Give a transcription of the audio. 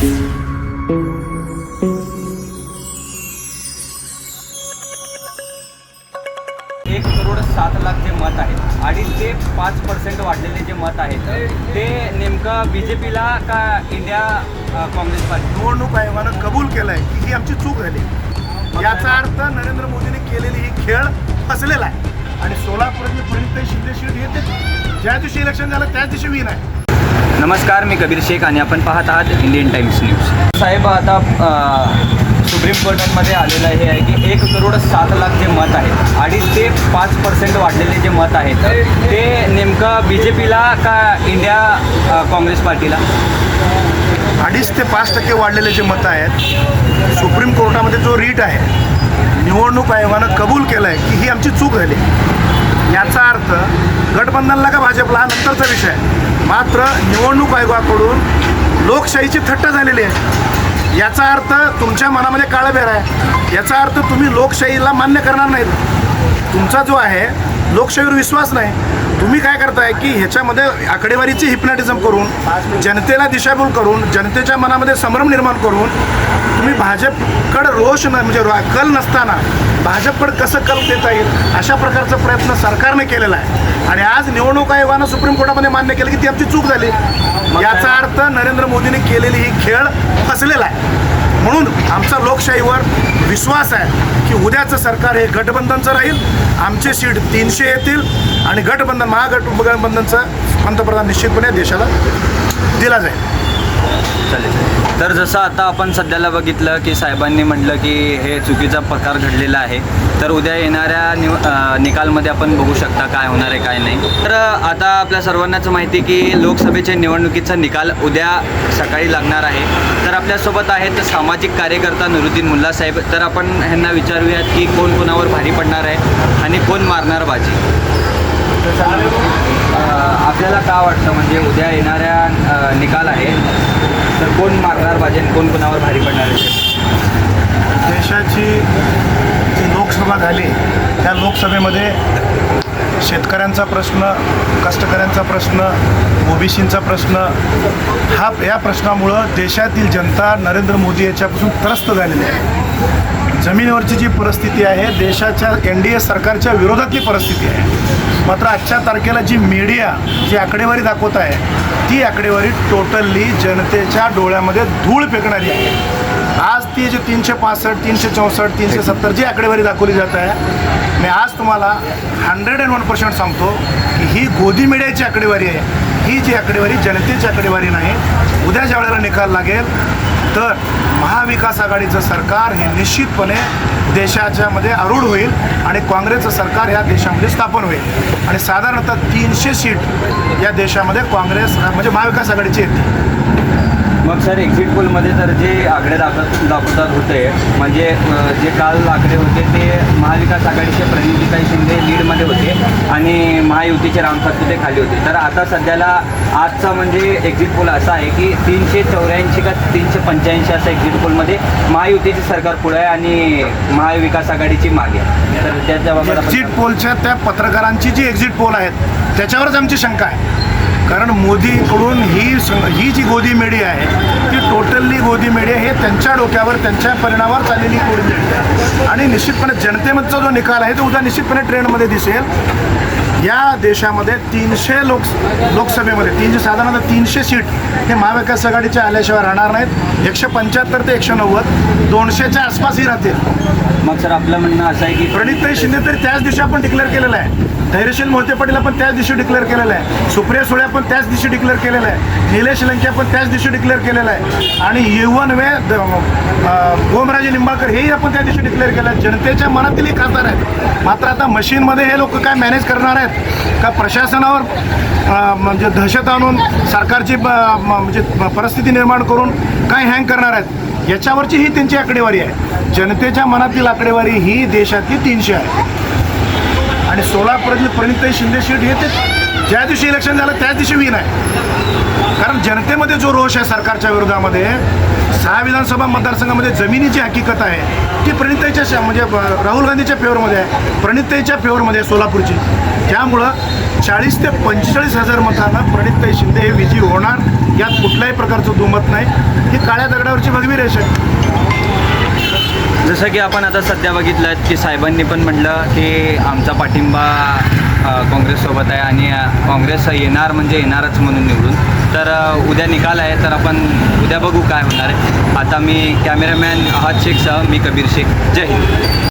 एक करोड सात लाख जे मत आहेत. आणि ते पाच पर्सेंट वाढलेले जे मत आहेत ते नेमकं बी जे पीला का इंडिया काँग्रेस पार्टी निवडणूक आयोगानं कबूल केलंय की ही आमची चूक झाली. याचा अर्थ नरेंद्र मोदींनी केलेली ही खेळ फसलेला आहे. आणि सोलापूरची प्रणित शिंदे सीट हे ज्या दिवशी इलेक्शन झालं त्याच दिवशी विन आहे नमस्कार मी कबीर शेख आणि आपण पाहत आहात इंडियन टाइम्स न्यूज. साहेब आता सुप्रीम कोर्टामध्ये आलेलं हे आहे की एक करोड सात लाख जे मत आहे अडीच ते पाच पर्सेंट वाढलेले जे मत आहेत ते नेमकं बी जे पीला का इंडिया काँग्रेस पार्टीला? अडीच ते पाच टक्के वाढलेले जे मतं आहेत सुप्रीम कोर्टामध्ये जो रीट आहे निवडणूक आयोगानं कबूल केलं आहे की ही आमची चूक झाली. याचा अर्थ गठबंधनला का भाजपला? हा नंतरचा विषय आहे. मात्र निवडणूक आयोगाकडून लोकशाहीची थट्ट झालेली आहे. याचा अर्थ तुमच्या मनामध्ये काळबेर आहे. याचा अर्थ तुम्ही लोकशाहीला मान्य करणार नाहीत. तुमचा जो आहे लोकशाहीवर विश्वास नाही. तुम्ही काय करताय की ह्याच्यामध्ये आकडेवारीची हिप्नॅटिझम करून जनतेला दिशाभूल करून जनतेच्या मनामध्ये संभ्रम निर्माण करून तुम्ही भाजपकडं रोष न म्हणजे रो- कल नसताना भाजपकडं कसं कल देता येईल? अशा प्रकारचा प्रयत्न सरकारने केलेला आहे. आणि आज निवडणूक आयोगानं सुप्रीम कोर्टामध्ये मान्य केलं की ती आमची चूक झाली. याचा अर्थ नरेंद्र मोदींनी केलेली ही खेळ फसलेला आहे. म्हणून आमचा लोकशाहीवर विश्वास आहे की उद्याचं सरकार हे गठबंधनचं राहील. आमचे सीट तीनशे येतील आणि गठबंधन महागठबंधनचा पंतप्रधान निश्चितपणे देशाला दिला जाईल. चालेल. तर जसं आता आपण सध्याला बघितलं की साहेबांनी म्हटलं की हे चुकीचा प्रकार घडलेला आहे तर उद्या येणाऱ्या निव निकालमध्ये आपण बघू शकता काय होणार आहे काय नाही. तर आता आपल्या सर्वांनाच माहिती की लोकसभेच्या निवडणुकीचा निकाल उद्या सकाळी लागणार आहे. तर आपल्यासोबत आहेत सामाजिक कार्यकर्ता नुरुद्दीन मुल्ला साहेब. तर आपण ह्यांना विचारूयात की कोण कोणावर भारी पडणार आहे आणि कोण मारणार बाजी? आपल्याला का वाटतं? म्हणजे उद्या येणाऱ्या निकाल आहे. तर कोण मारणार बाजी आणि कोण कोणावर भारी पडणार आहे? देशाची जी लोकसभा झाली त्या लोकसभेमध्ये शेतकऱ्यांचा प्रश्न कष्टकऱ्यांचा प्रश्न ओबीसींचा प्रश्न हा या प्रश्नामुळं देशातील जनता नरेंद्र मोदी याच्यापासून त्रस्त झालेली आहे. जमिनीवरची जी परिस्थिती आहे देशाच्या एन डी ए सरकारच्या विरोधातली परिस्थिती आहे. मात्र आजच्या तारखेला जी मीडिया जी आकडेवारी दाखवत आहे ती आकडेवारी टोटली जनतेच्या डोळ्यामध्ये धूळ फेकणारी आहे. आज ती जे तीनशे पासष्ट तीनशे चौसष्ट तीनशे सत्तर जी आकडेवारी दाखवली जात आहे मी आज तुम्हाला हंड्रेड अँड वन पर्सेंट सांगतो की ही गोदी मीडियाची आकडेवारी आहे. ही जी आकडेवारी जनतेची आकडेवारी नाही उद्या ज्या वेळेला निकाल लागेल तर महाविकास आघाडीचं सरकार हे निश्चितपणे देशाच्यामध्ये आरूढ होईल आणि काँग्रेसचं सरकार या देशामध्ये स्थापन होईल. आणि साधारणतः तीनशे सीट या देशामध्ये काँग्रेस म्हणजे महाविकास आघाडीची येते मग सर एक्झिट पोलमध्ये तर जे आकडे दाखवत दाखवतात होते म्हणजे जे काल आकडे होते ते महाविकास आघाडीचे प्रणितीताई शिंदे लीडमध्ये होते आणि महायुतीचे राम सातपुते खाली होते. तर आता सध्याला आजचा म्हणजे एक्झिट पोल असा आहे की तीनशे चौऱ्याऐंशी का तीनशे पंच्याऐंशी असं एक्झिट पोलमध्ये महायुतीचे सरकार पुढे आहे आणि महाविकास आघाडीची मागे तर त्याच्या एक्झिट पोलच्या त्या पत्रकारांची जी एक्झिट पोल आहेत त्याच्यावरच आमची शंका आहे. कारण मोदीकडून ही ही जी गोदी मीडिया आहे ती टोटली गोदी मीडिया हे त्यांच्या डोक्यावर त्यांच्या परिणामावर चाललेली गोदी मीडिया आहे. आणि निश्चितपणे जनतेमधचा जो निकाल आहे तो उद्या निश्चितपणे ट्रेंडमध्ये दिसेल. या देशामध्ये तीनशे लोक लोकसभेमध्ये तीनशे साधारणतः तीनशे सीट हे महाविकास आघाडीच्या आल्याशिवाय राहणार नाहीत. एकशे पंच्याहत्तर ते एकशे नव्वद दोनशेच्या आसपासही राहतील. मग सर आपलं म्हणणं असं आहे की प्रणितताई शिंदे तरी त्याच दिवशी आपण डिक्लेअर केलेलं आहे. धैर्यशील मोहिते पाटील आपण त्याच दिवशी डिक्लेअर केलेलं आहे. सुप्रिया सुळे आपण त्याच दिवशी डिक्लेअर केलेलं आहे. निलेश लंक्या पण त्याच दिवशी डिक्लेअर केलेलं आहे. आणि युवन वे गोमराजे निंबाळकर हेही आपण त्या दिवशी डिक्लेअर केलं आहे. जनतेच्या मनातील एक खासदार आहेत मात्र आता मशीनमध्ये हे लोक काय मॅनेज करणार आहेत? का प्रशासनावर म्हणजे दहशत आणून सरकारची म्हणजे परिस्थिती निर्माण करून काय हँग करणार आहेत? याच्यावरची ही त्यांची आकडेवारी आहे. जनतेच्या मनातील आकडेवारी ही देशातली तीनशे आहे. आणि सोळा सोलापूरातली प्रणित शिंदे सीट हे ते ज्या दिवशी इलेक्शन झालं त्याच दिवशी विन आहे. कारण जनतेमध्ये जो रोष आहे सरकारच्या विरोधामध्ये सहा विधानसभा मतदारसंघामध्ये जमिनीची हकीकत आहे. ती प्रणिताईच्या म्हणजे ब- राहुल गांधीच्या फेवरमध्ये आहे. प्रणिताईच्या फेवरमध्ये आहे सोलापूरची. त्यामुळं चाळीस ते पंचेचाळीस हजार मतांना प्रणितताई शिंदे हे विजयी होणार यात कुठल्याही प्रकारचं दुमत नाही. ही काळ्या दगडावरची भगवी रेष आहे. जसं की आपण आता सध्या बघितलं की साहेबांनी पण म्हटलं की आमचा पाठिंबा काँग्रेससोबत आहे आणि काँग्रेस येणार म्हणजे येणारच म्हणून निवडून. तर उद्या निकाल आहे तर आपण उद्या बघू काय होणार आहे. आता मी कॅमेरामॅन अहद शेखसह मी कबीर शेख. जय हिंद.